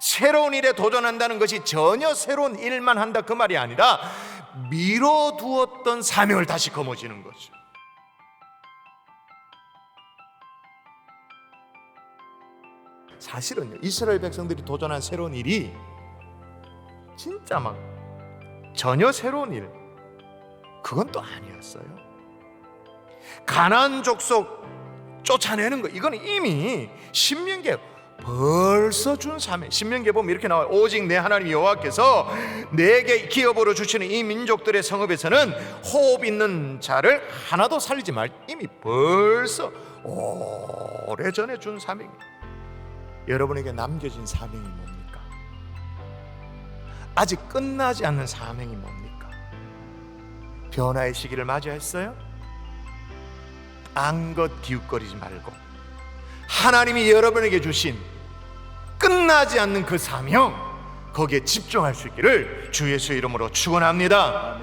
새로운 일에 도전한다는 것이 전혀 새로운 일만 한다 그 말이 아니라 미뤄두었던 사명을 다시 거머쥐는 거죠. 사실은요 이스라엘 백성들이 도전한 새로운 일이 진짜 막 전혀 새로운 일 그건 또 아니었어요. 가나안 족속 쫓아내는 거 이건 이미 신명계 벌써 준 사명. 신명계 보면 이렇게 나와요. 오직 내 하나님 여호와께서 내게 기업으로 주시는 이 민족들의 성읍에서는 호흡 있는 자를 하나도 살리지 말. 이미 벌써 오래 전에 준 사명. 여러분에게 남겨진 사명이 뭡니까? 아직 끝나지 않는 사명이 뭡니까? 변화의 시기를 맞이했어요? 앙것 기웃거리지 말고 하나님이 여러분에게 주신 끝나지 않는 그 사명 거기에 집중할 수 있기를 주 예수의 이름으로 축원합니다.